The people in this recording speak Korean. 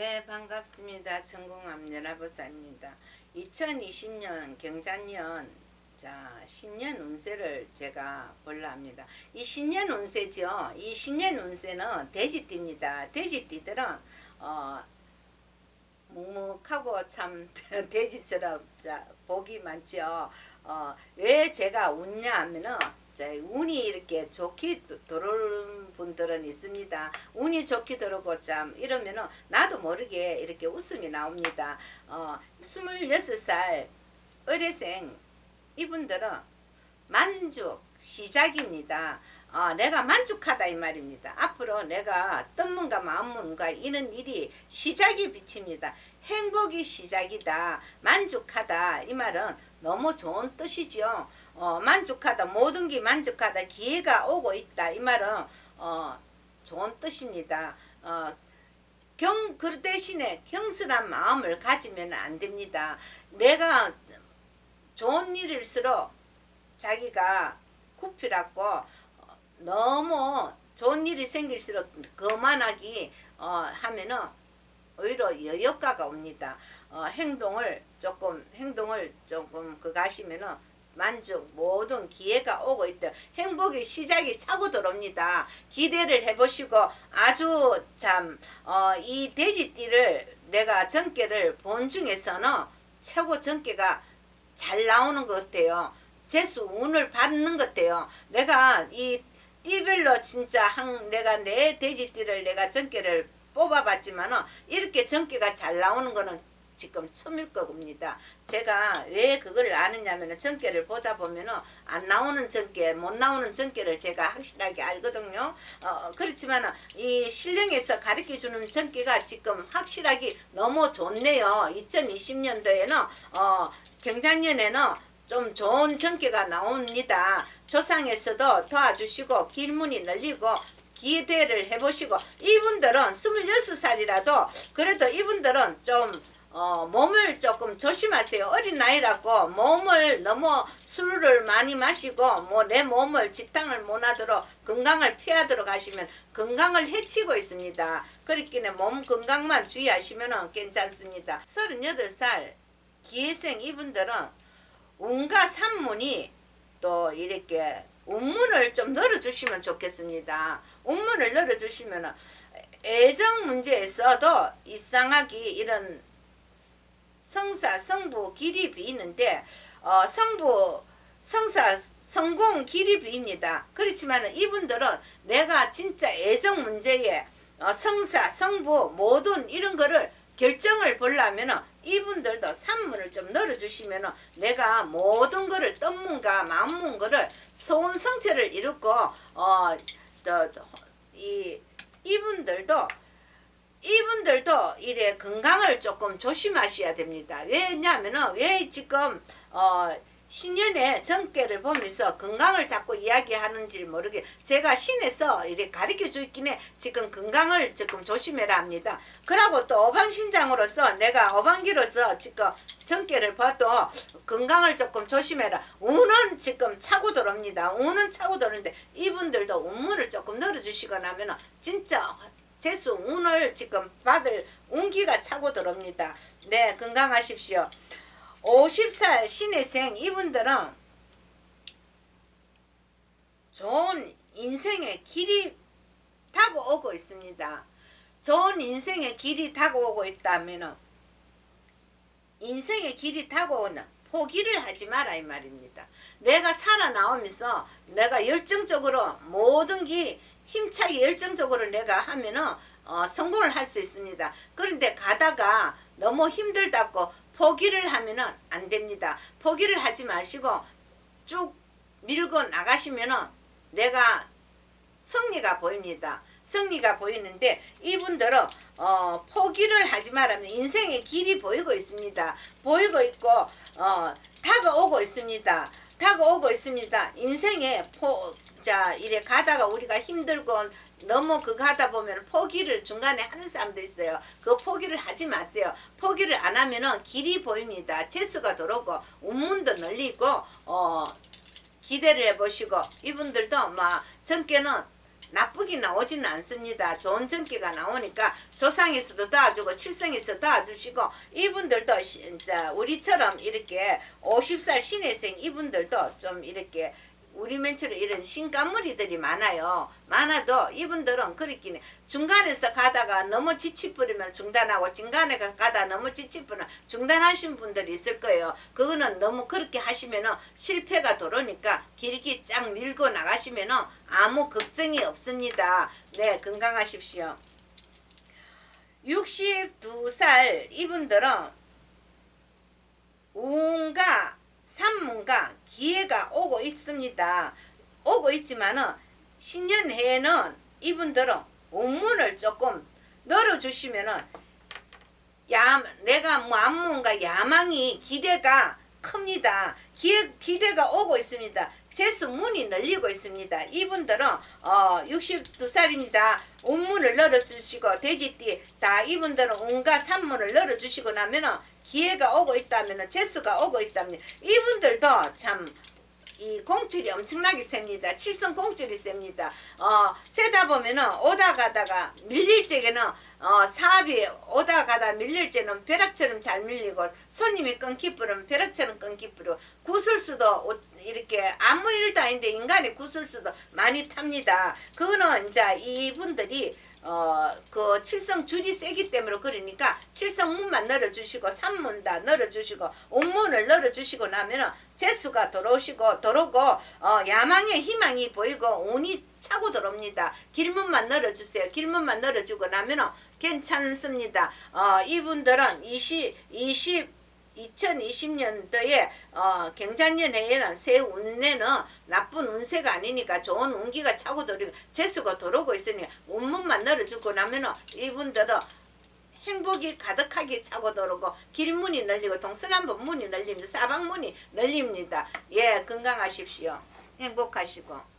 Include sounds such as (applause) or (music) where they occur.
네, 반갑습니다. 전공암 연합의사입니다. 2020년 경자년 자 신년 운세를 제가 볼라 합니다. 이 신년 운세죠. 이 신년 운세는 돼지띠입니다. 돼지띠들은 어 묵묵하고 참 (laughs) 돼지처럼 자, 복이 많죠. 어, 왜 제가 웃냐 하면은 자, 운이 이렇게 좋게 도- 들어오는 분들은 있습니다. 운이 좋게 들어오고 참 이러면은 나도 모르게 이렇게 웃음이 나옵니다. 어, 26살 의뢰생 이분들은 만족 시작입니다. 어, 내가 만족하다 이 말입니다. 앞으로 내가 뜻문과 마음문과 이런 일이 시작이 비칩니다. 행복이 시작이다. 만족하다 이 말은 너무 좋은 뜻이죠. 어, 만족하다 모든 게 만족하다 기회가 오고 있다 이 말은 어, 좋은 뜻입니다. 어, 경, 그 대신에 경솔한 마음을 가지면 안 됩니다. 내가 좋은 일일수록 자기가 굽히라고 어, 너무 좋은 일이 생길수록 거만하기 어, 하면은 오히려 여효과가 옵니다. 어, 행동을 조금 행동을 조금 그 가시면은 만족 모든 기회가 오고 있다. 행복의 시작이 차고 들어옵니다. 기대를 해보시고 아주 참이 돼지띠를 내가 전개를 본 중에서는 최고 전개가 잘 나오는 것 같아요. 재수 운을 받는 것 같아요. 내가 이 띠별로 진짜 한 내가 내 돼지띠를 내가 전개를 뽑아봤지만은 이렇게 전개가 잘 나오는 거는 지금 처음일 겁니다. 제가 왜 그걸 아느냐면은 전개를 보다 보면은 안 나오는 전개, 못 나오는 전개를 제가 확실하게 알거든요. 어, 그렇지만은 이 실령에서 가르쳐 주는 전개가 지금 확실하게 너무 좋네요. 2020년도에는 어, 경장년에는 좀 좋은 전개가 나옵니다. 조상에서도 도와주시고 길문이 열리고 기대를 해보시고 이분들은 26살이라도 그래도 이분들은 좀 어, 몸을 조금 조심하세요. 어린 나이라고 몸을 너무 술을 많이 마시고 뭐 내 몸을 지탕을 못하도록 건강을 피하도록 하시면 건강을 해치고 있습니다. 그렇기는 몸 건강만 주의하시면 괜찮습니다. 38살 기회생 이분들은 운과 산문이 또 이렇게 운문을 좀 열어주시면 좋겠습니다. 운문을 열어주시면 애정 문제에서도 이상하게 이런 성사 성부 길이 비있는데 어, 성부 성사 성공 길이 비입니다. 그렇지만 이분들은 내가 진짜 애정 문제에 어, 성사 성부 모든 이런 거를 결정을 보려면 은 이분들도 산문을 좀 넣어주시면 은 내가 모든 거를 뜻문과 마음문 거를 소원 성체를 이루고 어또이 이분들도 이분들도 이래 건강을 조금 조심하셔야 됩니다. 왜냐하면은 왜 지금 어 신년에 정계를 보면서 건강을 자꾸 이야기하는지 모르게 제가 신에서 이래 가르쳐 주긴 해 지금 건강을 조금 조심해라 합니다. 그러고 또 어방신장으로서 내가 어방기로서 지금 정계를 봐도 건강을 조금 조심해라. 운은 지금 차고 들어옵니다. 운은 차고 들어오는데 이분들도 운문을 조금 넣어주시거나 하면 진짜 재수 운을 지금 받을 운기가 차고 들어옵니다. 네, 건강하십시오. 50살 신혜생 이분들은 좋은 인생의 길이 타고 오고 있습니다. 좋은 인생의 길이 타고 오고 있다면은 인생의 길이 타고 오는 포기를 하지 마라 이 말입니다. 내가 살아나오면서 내가 열정적으로 모든 게 힘차게 열정적으로 내가 하면은 어, 성공을 할 수 있습니다. 그런데 가다가 너무 힘들다고 포기를 하면은 안 됩니다. 포기를 하지 마시고 쭉 밀고 나가시면은 내가 승리가 보입니다. 승리가 보이는데 이분들은 어, 포기를 하지 말라면 인생의 길이 보이고 있습니다. 보이고 있고 어, 다가오고 있습니다. 다가오고 있습니다. 인생의 포, 자 이래 가다가 우리가 힘들고 너무 그거 하다 보면 포기를 중간에 하는 사람도 있어요. 그 포기를 하지 마세요. 포기를 안 하면은 길이 보입니다. 재수가 들어오고 운문도 늘리고 어 기대를 해보시고 이분들도 막 전께는 나쁘게 나오지는 않습니다. 좋은 전기가 나오니까 조상에서도 도와주고 칠성에서 도와주시고 이분들도 시- 이제 우리처럼 이렇게 50살 신혜생 이분들도 좀 이렇게 우리 맨처럼 이런 신간무리들이 많아요. 많아도 이분들은 그렇긴 해. 중간에서 가다가 너무 지치버리면 중단하고 중간에 가- 가다 너무 지치버리면 중단하신 분들이 있을 거예요. 그거는 너무 그렇게 하시면은 실패가 도로니까 길게 쫙 밀고 나가시면은 아무 걱정이 없습니다. 네, 건강하십시오. 62살 이분들은 운과 산문과 기회가 오고 있습니다. 오고 있지만은 신년해에는 이분들은 운문을 조금 늘어주시면은 야 내가 뭐 안문과 야망이 기대가 큽니다. 기대, 기대가 오고 있습니다. 재수 문이 늘리고 있습니다. 이분들은 어 62살입니다. 운문을 열어주시고 돼지띠 다 이분들은 운과 산문을 열어주시고 나면은 기회가 오고 있다면은 재수가 오고 있다면 이분들도 참 이 공줄이 엄청나게 셉니다. 칠성 공줄이 셉니다. 어, 세다 보면은 오다 가다가 밀릴 적에는 어, 사업이 오다 가다 밀릴 때는 벼락처럼 잘 밀리고 손님이 끊기 뿌리면 벼락처럼 끊기 뿌리고 구슬수도 오- 이렇게 아무 일도 아닌데 인간의 구슬수도 많이 탑니다. 그거는 이제 이분들이 어, 그 칠성 줄이 세기 때문에 그러니까 칠성 문만 늘어주시고 산문 다 늘어주시고 온문을 늘어주시고 나면은 재수가 들어오시고 들어오고 어, 야망의 희망이 보이고 운이 차고 들어옵니다. 길문만 늘어주세요. 길문만 늘어주고 나면은 괜찮습니다. 어, 이분들은 20, 20 2020년도에 어, 경자년 해에는 새 운에는 나쁜 운세가 아니니까 좋은 운기가 차고 들어오고 재수가 들어오고 있으니 운문만 늘어주고 나면은 이분들은 행복이 가득하게 차고 들어오고 길문이 늘리고 동서남북 문이 늘립니다. 사방문이 늘립니다. 예 건강하십시오. 행복하시고.